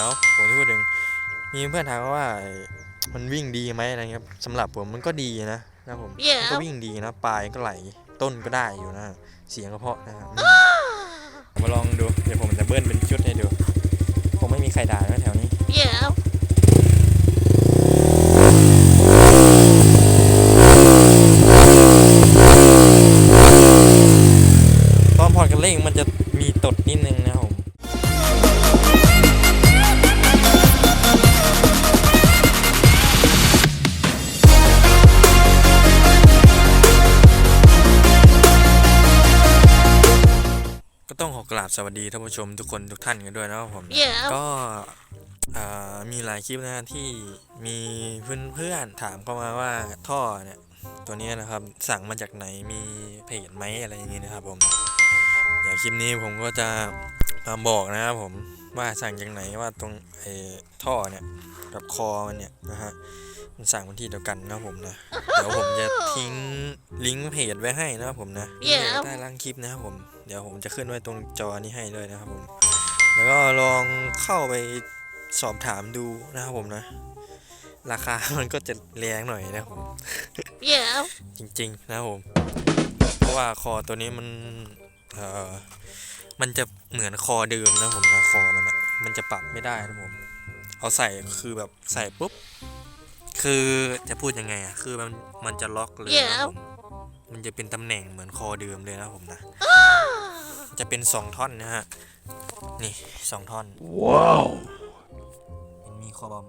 ดี๋ยวผมจะพูดถึง มีเพื่อนถามว่าไอ้มันวิ่งดีไหมอะไรเงี้ยสำหรับผมมันก็ดีนะนะผมมันก็วิ่งดีนะปลายก็ไหลต้นก็ได้อยู่นะ เสียงก็เพราะนะครับ ก็ต้องขอกราบสวัสดีท่านผู้ชมทุกคนทุกท่านกันด้วยนะครับผม Yeah. ก็อ่ามีหลายคลิปนะฮะที่มีเพื่อนๆถามเข้ามาว่าท่อเนี่ย ตัวเนี้ยนะครับสั่งมาจากไหนมีเพจไหมอะไรอย่างงี้นะครับผมเดี๋ยวคลิปนี้ผมก็จะมาบอกนะครับผมว่าสั่งจากไหนว่าตรงไอ้ท่อเนี่ยกับคอมันเนี่ยนะฮะ มันสั่งวันที่เดียวกันนะครับผมนะ เดี๋ยวผมจะทิ้งลิงก์เพจไว้ให้นะครับผมนะ Yeah. ใต้ล่างคลิปนะครับผม เดี๋ยวผมจะขึ้นไว้ตรงจอนี้ให้เลยนะครับผม แล้วก็ลองเข้าไปสอบถามดูนะครับผมนะ ราคามันก็จะแรงหน่อยนะครับผม Yeah. จริงๆนะครับผม เพราะว่าคอตัวนี้มันเอ่อมันจะเหมือนคอเดิมนะผมนะคอมันอะมันจะปรับไม่ได้นะผม เอาใส่คือแบบใส่ปุ๊บ คือจะพูดยังไงอะคือมันมันจะล็อกเลยนะครับผมมันจะเป็นตำแหน่งเหมือนคอเดิมเลยนะครับผมนะ จะเป็นสองท่อนนะฮะ นี่สองท่อน ว้าวมันมีคอบอม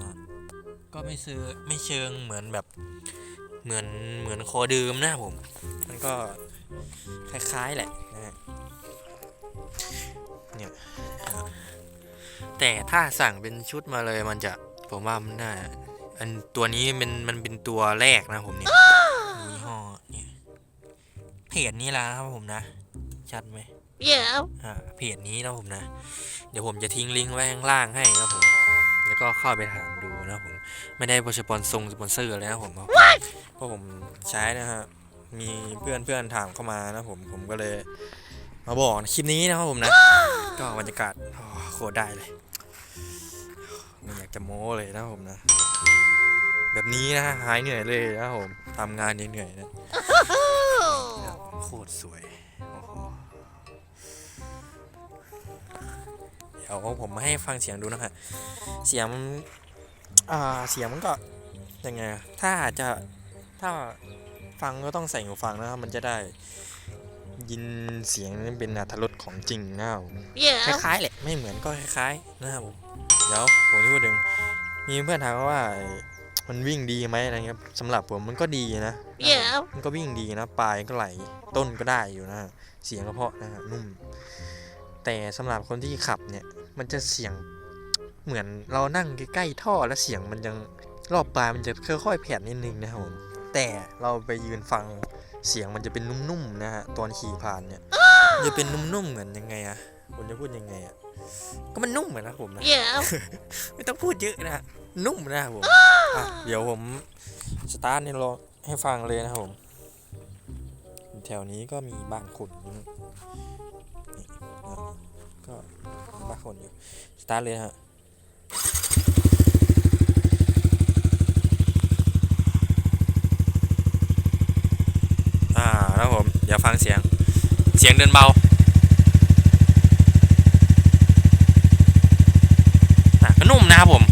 นะ ก็ไม่ซื้อไม่เชิงเหมือนแบบเหมือนเหมือนคอเดิมนะผม มันก็คล้ายๆแหละนะฮะเนี่ยแต่ถ้าสั่งเป็นชุดมาเลยมันจะผมว่ามันน่า อันตัวนี้มันมันเป็นตัวแรกนะผมเนี่ยยี่ห้อเนี่ยเพจนี้ละครับผมนะ ชัดไหม Yeah. อ่าเพจนี้นะผมนะ เดี๋ยวผมจะทิ้งลิงก์ไว้ข้างล่างให้นะผมแล้วก็เข้าไปถามดูนะผมไม่ได้สปอนซงสปอนเซอร์เลยนะผมเพราะเพราะผมใช้นะฮะมีเพื่อนเพื่อนถามเข้ามานะผมผมก็เลย มาบอกคลิปนี้นะครับผมนะ ก็บรรยากาศโอ้โคตรได้เลย ไม่อยากจะโม้เลยนะผมนะ แบบนี้นะหายเหนื่อยเลยนะผมทำงานเหนื่อยๆนะ Oh. โคตรสวยโอ้โหเดี๋ยวผมมาให้ฟังเสียงดูนะฮะเสียงมันอ่าเสียงมันก็ยังไงอะถ้าจะถ้าฟังก็ต้องใส่หูฟังนะครับมันจะได้ยินเสียงนั้นเป็นอัตรสของจริงนะครับผมค Yeah. ล้ายๆแหละไม่เหมือนก็คล้ายๆนะครับผม เดี๋ยวผมจะพูดถึงมีเพื่อนถามว่าไอ้มันวิ่งดีไหมอะไรเงี้ยสำหรับผมมันก็ดีนะ Yeah. มันก็วิ่งดีนะปลายก็ไหลต้นก็ได้อยู่นะเสียงก็เพราะนะฮะนุ่ม แต่สำหรับคนที่ขับเนี่ย มันจะเสียงเหมือนเรานั่งใกล้ๆท่อแล้วเสียงมันยังรอบปลายมันจะค่อยๆแผ่นนิดนึงนะครับผมแต่เราไปยืนฟังเสียงมันจะเป็นนุ่มๆนะฮะตอนขี่ผ่านเนี่ยมันจะเป็นนุ่มๆเหมือนยังไงอะ ผมจะพูดยังไงอะก็มันนุ่มเหมือนนะผมนะ Yeah. ไม่ต้องพูดเยอะนะฮะนุ่มนะครับผมอะเดี๋ยวผมสตาร์ทเนี่ยรอให้ฟังเลยนะครับผม แถวนี้ก็มีบ้านคนอยู่นี่อะก็มีบ้านคนอยู่ สตาร์ทเลยนะฮะอ่าแล้วผม เดี๋ยวฟังเสียง เสียงเดินเบา อะก็นุ่มนะครับผม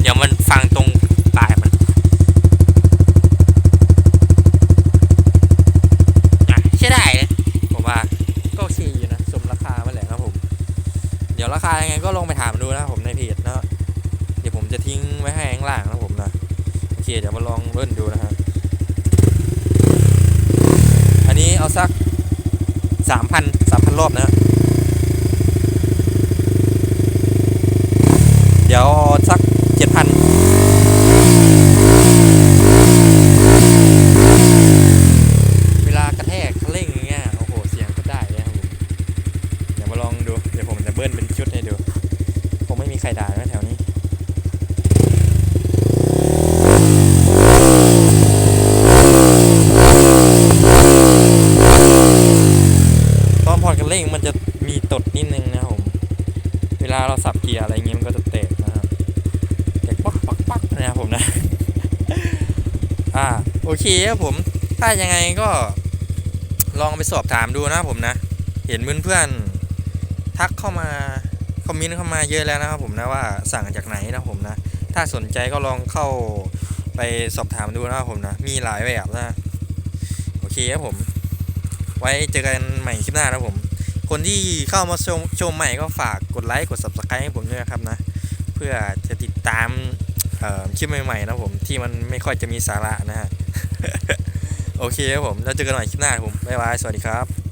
เดี๋ยวมันฟังตรงปลายมันอะใช่ได้นะผมว่าก็โอเคอยู่นะสมราคามาแหละนะครับผม เดี๋ยวราคายังไงก็ลงไปถามดูนะครับผมในเพจนะเดี๋ยวผมจะทิ้งไว้ให้ข้างล่างนะผมนะโอเคเดี๋ยวมาลองเล่นดูนะฮะอันนี้เอาสักสามพันสามพันรอบนะเดี๋ยวสักเจ็ดพัน ข่ดาไแถวนี้ตอนพอดกันเร่งมันจะมีตดนิดนึงนะผมเวลาเราสับเกียร์อะไรเงี้ยมันก็จะเตะนะครับเด็กปักปักปักนะครับผมนะอ่าโอเคครับผมถ้ายังไงก็ลองไปสอบถามดูนะผมนะ เห็นเพื่อนเพื่อนทักเข้ามา คอมเมนต์เข้ามาเยอะแล้วนะครับผมนะว่าสั่งจากไหนนะผมนะ ถ้าสนใจก็ลองเข้าไปสอบถามดูนะครับผมนะ มีหลายแบบนะ โอเคครับผม ไว้เจอกันใหม่คลิปหน้านะผม คนที่เข้ามาชมชมใหม่ก็ฝากกดไลค์กด subscribe ให้ผมด้วยนะครับนะ เพื่อจะติดตามคลิปใหม่ๆนะผมที่มันไม่ค่อยจะมีสาระนะฮะ โอเคครับผม แล้วเจอกันใหม่คลิปหน้าผม บ๊ายบาย สวัสดีครับ